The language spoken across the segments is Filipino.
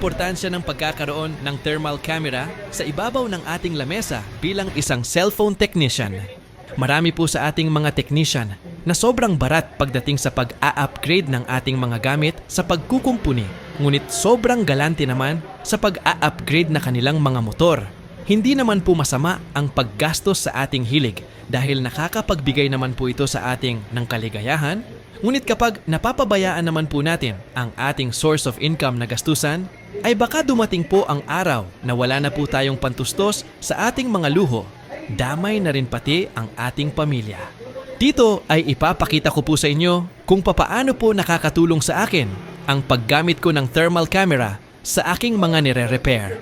importansya ng pagkakaroon ng thermal camera sa ibabaw ng ating lamesa bilang isang cellphone technician. Marami po sa ating mga technician na sobrang barat pagdating sa pag-a-upgrade ng ating mga gamit sa pagkukumpuni, ngunit sobrang galante naman sa pag-a-upgrade na kanilang mga motor. Hindi naman po masama ang paggastos sa ating hilig dahil nakakapagbigay naman po ito sa ating ng kaligayahan. Ngunit kapag napapabayaan naman po natin ang ating source of income na gastusan, ay baka dumating po ang araw na wala na po tayong pantustos sa ating mga luho. Damay na rin pati ang ating pamilya. Dito ay ipapakita ko po sa inyo kung papaano po nakakatulong sa akin ang paggamit ko ng thermal camera sa aking mga nire-repair.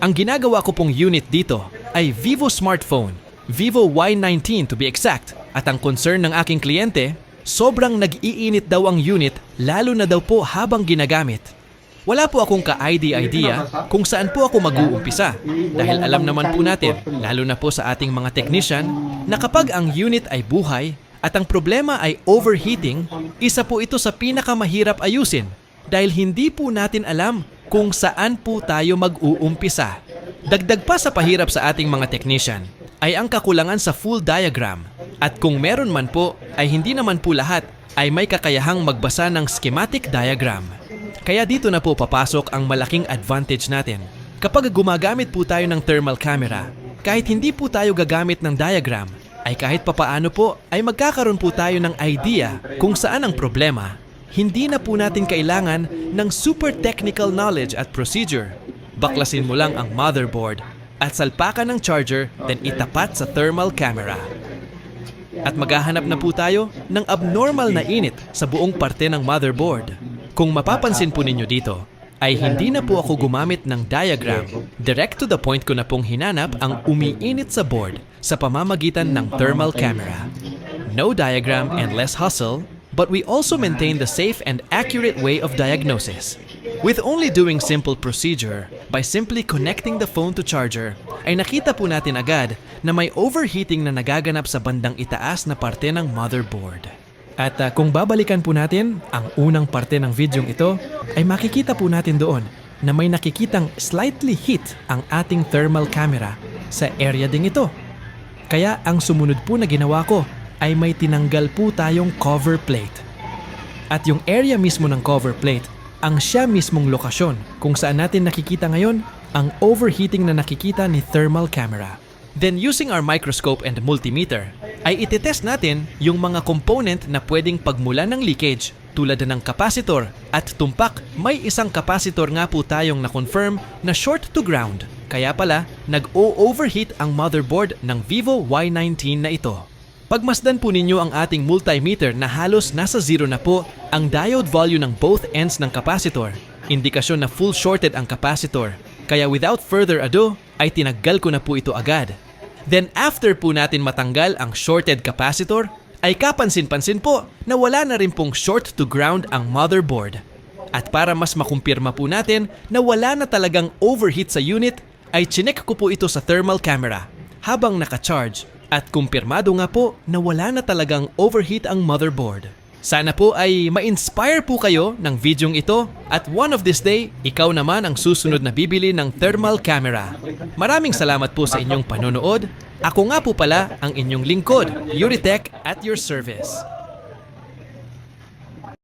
Ang ginagawa ko pong unit dito ay Vivo smartphone, Vivo Y19 to be exact. At ang concern ng aking kliyente, sobrang nag-iinit daw ang unit lalo na daw po habang ginagamit. Wala po akong ka-ID-idea kung saan po ako mag-uumpisa dahil alam naman po natin, lalo na po sa ating mga technician, na kapag ang unit ay buhay at ang problema ay overheating, isa po ito sa pinakamahirap ayusin dahil hindi po natin alam kung saan po tayo mag-uumpisa. Dagdag pa sa pahirap sa ating mga technician ay ang kakulangan sa full diagram at kung meron man po ay hindi naman po lahat ay may kakayahang magbasa ng schematic diagram. Kaya dito na po papasok ang malaking advantage natin. Kapag gumagamit po tayo ng thermal camera, kahit hindi po tayo gagamit ng diagram, ay kahit papaano po ay magkakaroon po tayo ng idea kung saan ang problema. Hindi na po natin kailangan ng super technical knowledge at procedure. Baklasin mo lang ang motherboard at salpakan ng charger then itapat sa thermal camera. At maghahanap na po tayo ng abnormal na init sa buong parte ng motherboard. Kung mapapansin po ninyo dito, ay hindi na po ako gumamit ng diagram. Direct to the point ko na pong hinanap ang umiinit sa board sa pamamagitan ng thermal camera. No diagram and less hustle, but we also maintain the safe and accurate way of diagnosis. With only doing simple procedure, by simply connecting the phone to charger, ay nakita po natin agad na may overheating na nagaganap sa bandang itaas na parte ng motherboard. At ah, kung babalikan po natin ang unang parte ng videong ito, ay makikita po natin doon na may nakikitang slightly heat ang ating thermal camera sa area ding ito. Kaya ang sumunod po na ginawa ko ay may tinanggal po tayong cover plate. At yung area mismo ng cover plate, ang siya mismong lokasyon kung saan natin nakikita ngayon ang overheating na nakikita ni thermal camera. Then using our microscope and multimeter, ay itetest natin yung mga component na pwedeng pagmula ng leakage tulad ng capacitor at tumpak may isang capacitor nga po tayong na-confirm na short to ground. Kaya pala, nag-o-overheat ang motherboard ng Vivo Y19 na ito. Pagmasdan po ninyo ang ating multimeter na halos nasa zero na po ang diode value ng both ends ng capacitor. Indikasyon na full shorted ang capacitor. Kaya without further ado, ay tinaggal ko na po ito agad. Then after po natin matanggal ang shorted capacitor, ay kapansin-pansin po na wala na rin pong short to ground ang motherboard. At para mas makumpirma po natin na wala na talagang overheat sa unit, ay chinek ko po ito sa thermal camera habang naka-charge at kumpirmado nga po na wala na talagang overheat ang motherboard. Sana po ay ma-inspire po kayo ng videong ito at one of this day, ikaw naman ang susunod na bibili ng thermal camera. Maraming salamat po sa inyong panonood. Ako nga po pala ang inyong lingkod, Yuritech at your service.